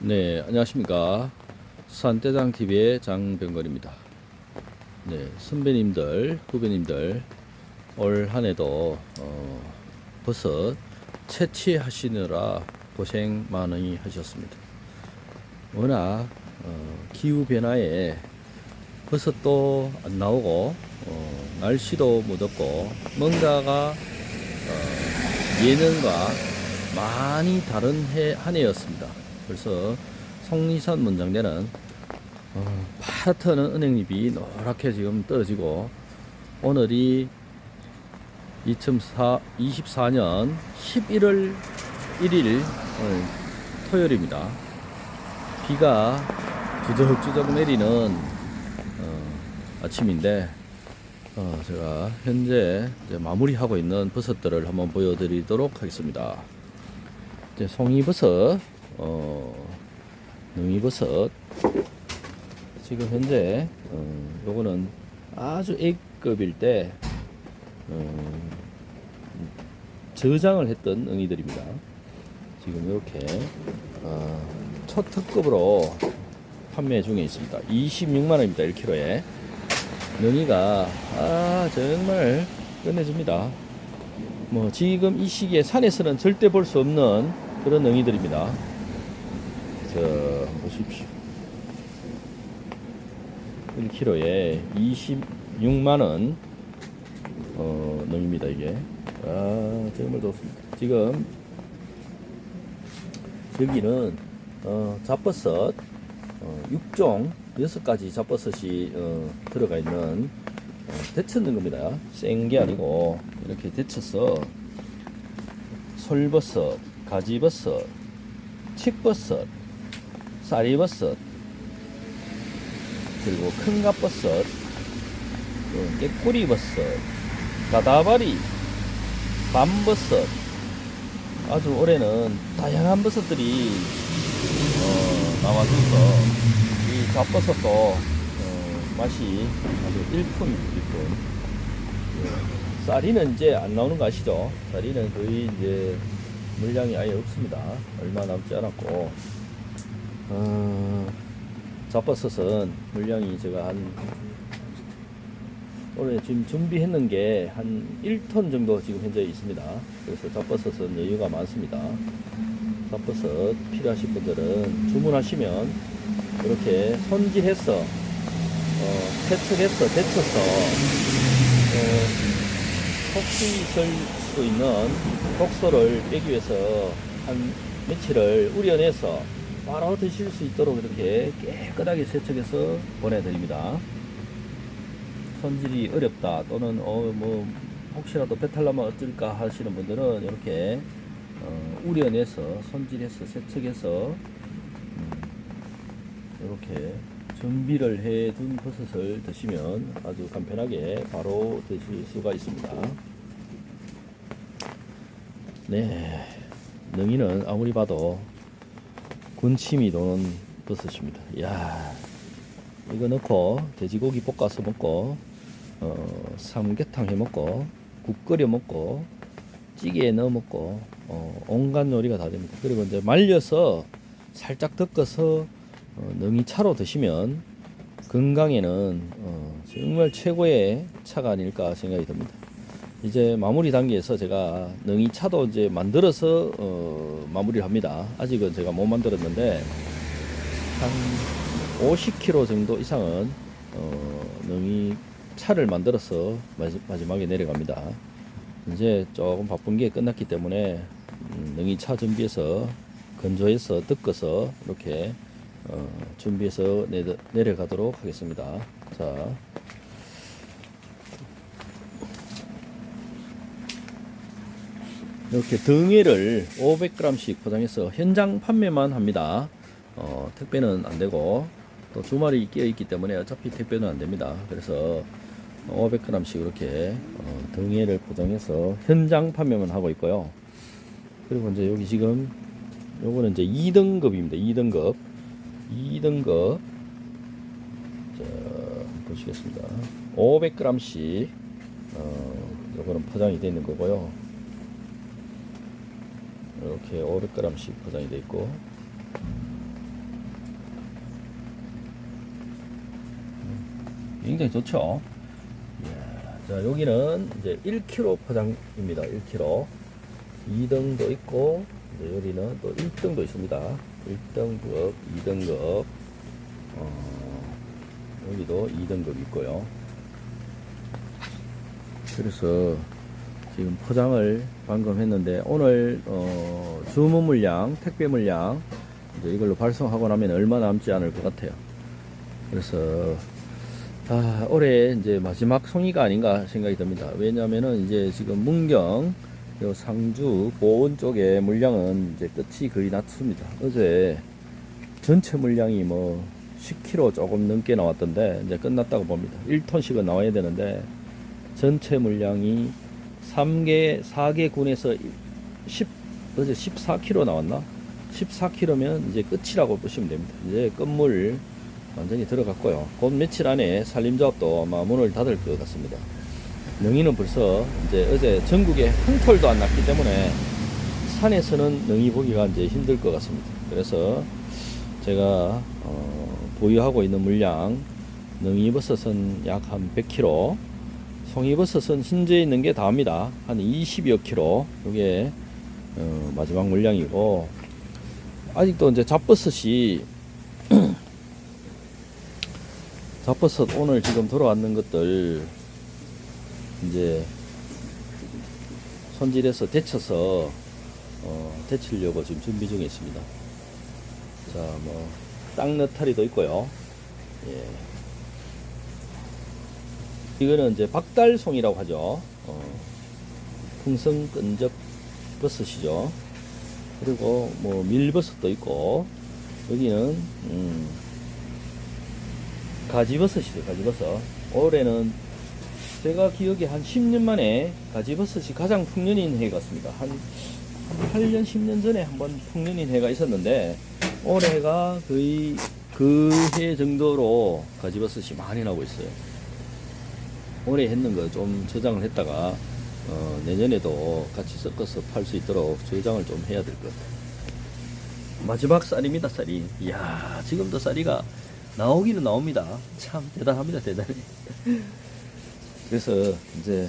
네, 안녕하십니까. 산대장TV의 장병걸입니다. 네, 선배님들, 후배님들, 올 한 해도, 어, 버섯 채취하시느라 고생 많이 하셨습니다. 워낙, 어, 기후변화에 버섯도 안 나오고, 어, 날씨도 무덥고, 뭔가가, 어, 예년과 많이 다른 해, 한 해였습니다. 그래서 성리산 문장대는 어, 파랗트는 은행잎이 노랗게 지금 떨어지고 오늘이 2024년 11월 1일 어, 토요일입니다. 비가 주적주적 내리는 어, 아침인데 어, 제가 현재 마무리하고 있는 버섯들을 한번 보여드리도록 하겠습니다. 이제 송이버섯, 어, 능이버섯. 지금 현재, 어, 요거는 아주 A급일 때, 어, 저장을 했던 능이들입니다. 지금 이렇게, 어, 첫 특급으로 판매 중에 있습니다. 26만원입니다. 1kg에. 능이가, 아, 정말 끝내줍니다. 뭐 지금 이 시기에 산에서는 절대 볼 수 없는 그런 능이들입니다. 자 보십시오. 1kg에 26만 원 어, 능입니다 이게. 아 정말 좋습니다. 지금 여기는 어, 잡버섯 어, 6종 6가지 잡버섯이 어, 들어가 있는 어, 데쳤는 겁니다. 센 게 아니고 이렇게 데쳐서 솔버섯, 가지버섯, 칡버섯, 쌀이버섯, 그리고 큰갑버섯, 어, 깨꼬리버섯, 가다바리, 밤버섯, 아주 올해는 다양한 버섯들이 어, 나와줘서 이 잡버섯도 어, 맛이 아주 일품 일품. 예. 쌀이는 이제 안 나오는 거 아시죠? 쌀이는 거의 이제 물량이 아예 없습니다. 얼마 남지 않았고, 어, 잡버섯은 물량이 제가 한 올해 지금 준비했는 게 한 1톤 정도 지금 현재 있습니다. 그래서 잡버섯은 여유가 많습니다. 잡버섯 필요하신 분들은 주문하시면 이렇게 손질해서 어, 세척해서 데쳐서 어, 혹시 될수 있는 독소를 빼기 위해서 한 며칠을 우려내서 바로 드실 수 있도록 이렇게 깨끗하게 세척해서 보내드립니다. 손질이 어렵다 또는 어 뭐 혹시라도 배탈 나면 어쩔까 하시는 분들은 이렇게 어, 우려내서 손질해서 세척해서 음, 이렇게 준비를 해 둔 버섯을 드시면 아주 간편하게 바로 드실 수가 있습니다. 네, 능이는 아무리 봐도 군침이 도는 버섯입니다. 이야, 이거 넣고 돼지고기 볶아서 먹고, 어, 삼계탕 해 먹고, 국 끓여 먹고, 찌개에 넣어 먹고, 어, 온갖 요리가 다 됩니다. 그리고 이제 말려서 살짝 덮어서 어, 능이 차로 드시면 건강에는 어, 정말 최고의 차가 아닐까 생각이 듭니다. 이제 마무리 단계에서 제가 능이 차도 이제 만들어서 어, 마무리를 합니다. 아직은 제가 못 만들었는데 한 50kg 정도 이상은 어, 능이 차를 만들어서 마지, 마지막에 내려갑니다. 이제 조금 바쁜 게 끝났기 때문에 음, 능이 차 준비해서 건조해서 뜯어서 이렇게 어, 준비해서 내, 내려가도록 하겠습니다. 자. 이렇게 등회를 500g씩 포장해서 현장 판매만 합니다. 어, 택배는 안 되고 또 주말이 끼어 있기 때문에 어차피 택배는 안 됩니다. 그래서 500g씩 이렇게 어, 등회를 포장해서 현장 판매만 하고 있고요. 그리고 이제 여기 지금 요거는 이제 2등급입니다. 2등급. 2등급. 자, 보시겠습니다. 500g씩 어, 요거는 포장이 되어 있는 거고요. 이렇게 오르가람식 포장이 되어 있고. 음, 굉장히 좋죠? 자 여기는 이제 1kg 포장입니다 1kg 2등도 있고 이제 여기는 또 1등도 있습니다. 1등급 2등급. 어, 여기도 2등급 있고요. 그래서 지금 포장을 방금 했는데 오늘 어, 주문 물량, 택배 물량 이제 이걸로 발송하고 나면 얼마 남지 않을 것 같아요. 그래서 아, 올해 이제 마지막 송이가 아닌가 생각이 듭니다. 왜냐하면은 이제 지금 문경, 요 상주, 보은 쪽에 물량은 이제 끝이 거의 났습니다. 어제 전체 물량이 뭐 10kg 조금 넘게 나왔던데 이제 끝났다고 봅니다. 1톤씩은 나와야 되는데 전체 물량이 3개, 4개 군에서 10, 어제 14kg 나왔나? 14kg면 이제 끝이라고 보시면 됩니다. 이제 끝물 완전히 들어갔고요. 곧 며칠 안에 산림조합도 아마 문을 닫을 것 같습니다. 능이는 벌써 이제 어제 전국에 한 톨도 안 났기 때문에 산에서는 능이 보기가 이제 힘들 것 같습니다. 그래서 제가 어, 보유하고 있는 물량 능이버섯은 약 한 100kg, 송이버섯은 현재 있는 게 다합니다. 한 20여 킬로. 이게 어, 마지막 물량이고 아직도 이제 잡버섯이 잡버섯 오늘 지금 들어왔는 것들 이제 손질해서 데쳐서 어, 데치려고 지금 준비 중에 있습니다. 자, 뭐 땅 너타리도 있고요. 예. 이거는 이제 박달송이라고 하죠. 어, 풍성 끈적 버섯이죠. 그리고 뭐 밀버섯도 있고 여기는 음, 가지버섯이죠. 가지버섯. 올해는 제가 기억에 한 10년 만에 가지버섯이 가장 풍년인 해 같습니다. 한, 한 8년, 10년 전에 한번 풍년인 해가 있었는데 올해가 거의 그 해 정도로 가지버섯이 많이 나오고 있어요. 올해 했는 거 좀 저장을 했다가 어, 내년에도 같이 섞어서 팔 수 있도록 저장을 좀 해야 될 것 같아요. 마지막 쌀입니다, 쌀이. 이야, 지금도 쌀이가 나오기는 나옵니다. 참 대단합니다, 대단해. 그래서 이제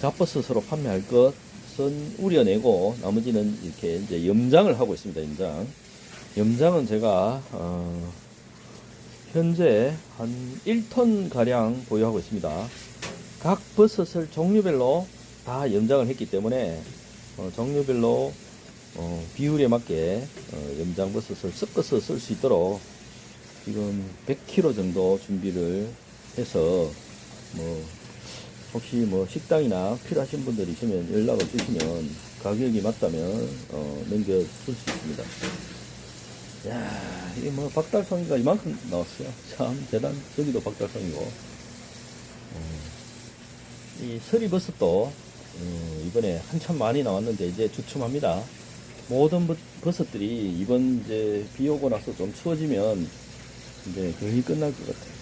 잡버섯으로 판매할 것은 우려내고 나머지는 이렇게 이제 염장을 하고 있습니다, 염장. 염장은 제가 어, 현재 한 1톤 가량 보유하고 있습니다. 각 버섯을 종류별로 다 염장을 했기 때문에 어, 종류별로 어, 비율에 맞게 어, 염장 버섯을 섞어서 쓸 수 있도록 지금 100kg 정도 준비를 해서 뭐 혹시 뭐 식당이나 필요하신 분들 있으면 연락을 주시면 가격이 맞다면 어, 넘겨줄 수 있습니다. 야, 이게 뭐 박달송이가 이만큼 나왔어요. 참 대단. 저기도 박달송이고. 음, 이 서리버섯도 음, 이번에 한참 많이 나왔는데 이제 주춤합니다. 모든 버- 버섯들이 이번 이제 비 오고 나서 좀 추워지면 이제 거의 끝날 것 같아요.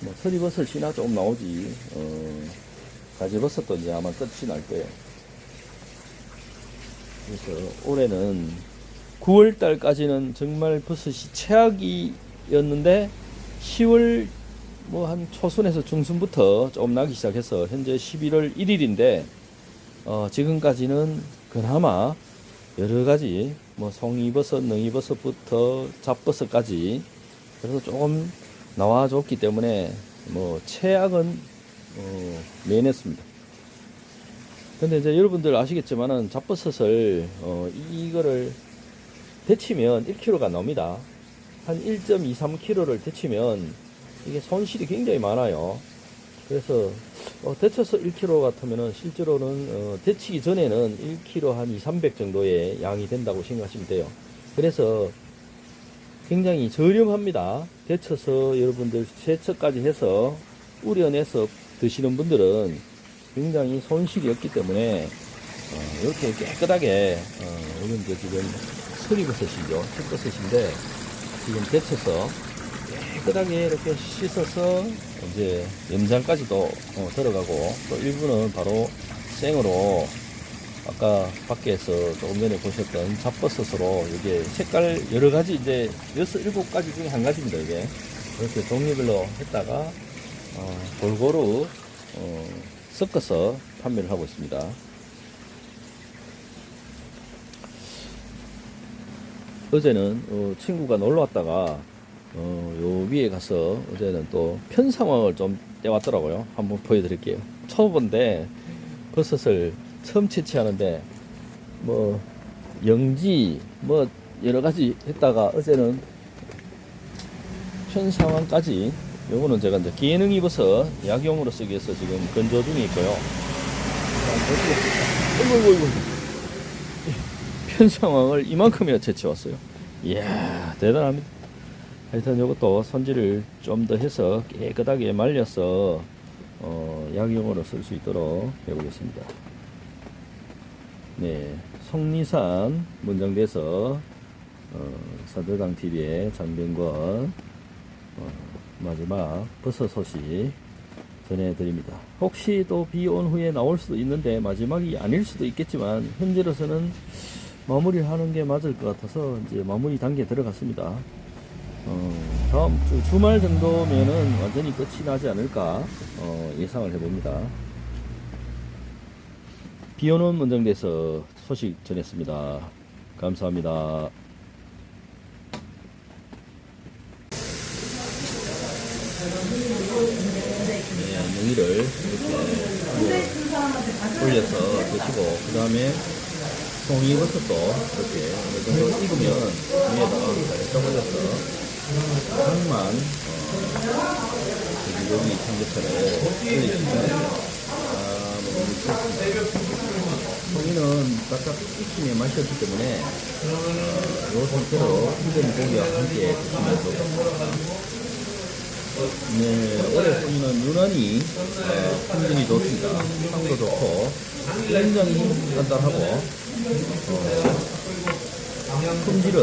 뭐 서리버섯이나 좀 나오지. 어, 가지버섯도 이제 아마 끝이 날 거예요. 그래서 올해는 9월 달까지는 정말 버섯이 최악이었는데 10월 뭐 한 초순에서 중순부터 조금 나기 시작해서 현재 11월 1일인데 어 지금까지는 그나마 여러 가지 뭐 송이버섯, 능이버섯부터 잡버섯까지 그래서 조금 나와줬기 때문에 뭐 최악은 어 면했습니다. 근데 이제 여러분들 아시겠지만은 잡버섯을 어 이거를 데치면 1kg가 나옵니다. 한 1.23kg를 데치면 이게 손실이 굉장히 많아요. 그래서 어, 데쳐서 1kg 같으면은 실제로는 어, 데치기 전에는 1kg 한 2, 300 정도의 양이 된다고 생각하시면 돼요. 그래서 굉장히 저렴합니다. 데쳐서 여러분들 세척까지 해서 우려내서 드시는 분들은 굉장히 손실이 없기 때문에 어, 이렇게 깨끗하게 어, 이제 지금 서리버섯이죠. 색버섯인데 지금 데쳐서 깨끗하게 이렇게 씻어서 이제 염장까지도 어, 들어가고 또 일부는 바로 생으로 아까 밖에서 조금 전에 보셨던 잡버섯으로 이게 색깔 여러 가지 이제 여섯 일곱 가지 중에 한 가지입니다 이게 이렇게 종류별로 했다가 어, 골고루 어, 섞어서 판매를 하고 있습니다. 어제는 어, 친구가 놀러 왔다가 어, 요 위에 가서 어제는 또 편 상황을 좀 떼왔더라고요. 한번 보여드릴게요. 초보인데 버섯을 처음 채취하는데 뭐 영지 뭐 여러 가지 했다가 어제는 편 상황까지 요거는 제가 이제 기능이 버섯 약용으로 쓰기 위해서 지금 건조 중에 있고요. 어이구 어이구 어이구 편상황을 이만큼이나 채취왔어요. 이야 대단합니다. 하여튼 이것도 손질을 좀 더 해서 깨끗하게 말려서 어, 약용으로 쓸 수 있도록 해보겠습니다. 네, 속리산 문장대에서 어, 사대당 TV의 장병권 어, 마지막 버섯 소식 전해드립니다. 혹시 또 비 온 후에 나올 수도 있는데 마지막이 아닐 수도 있겠지만 현재로서는 마무리를 하는 게 맞을 것 같아서 이제 마무리 단계에 들어갔습니다. 어, 다음 주 주말 정도면은 완전히 끝이 나지 않을까 어, 예상을 해봅니다. 비 오는 문정대에서 소식 전했습니다. 감사합니다. 네, 능이를 이렇게 올려서 드시고 그 다음에 송이버섯도 이렇게 어느 정도 익으면 위에다가 살짝 올려서 어, 돼지고기 삼겹살에 올리시면 아. 송이는 바짝 익히면 맛이 없기 때문에 어, 이 상태로 익은 고기와 함께 드시면 좋겠습니다. 네, 올해 송이는 유난히 어, 품질이 좋습니다. 향도 좋고 굉장히 단단하고 어, 품질은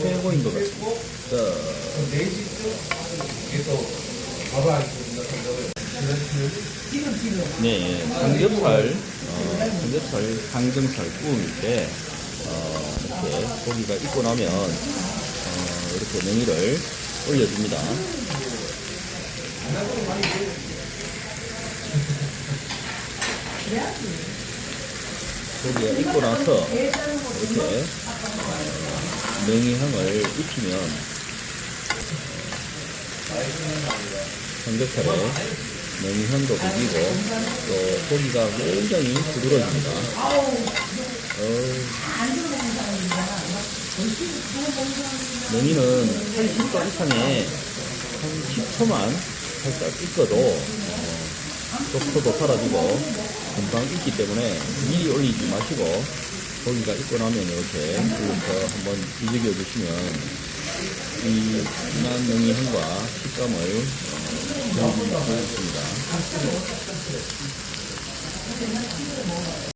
최고인 것 같습니다. 자, 네, 삼겹살, 어, 삼겹살 항정살 구울 때 어, 이렇게 고기가 익고 나면 어, 이렇게 냉이를 올려줍니다. 고기가 익고 나서 이렇게 냉이향을 입히면 삼겹살에 냉이향도 배기고 또 고기가 굉장히 부드러워집니다. 냉이는 80도 이상의 한 10초만 살짝 익어도 어, 속도도 사라지고 금방 익기 때문에 미리 올리지 마시고 고기가 익고 나면 이렇게 불러서 한번 뒤적여 주시면 이 진한 냉이 향과 식감을 어, 즐길 수 있습니다.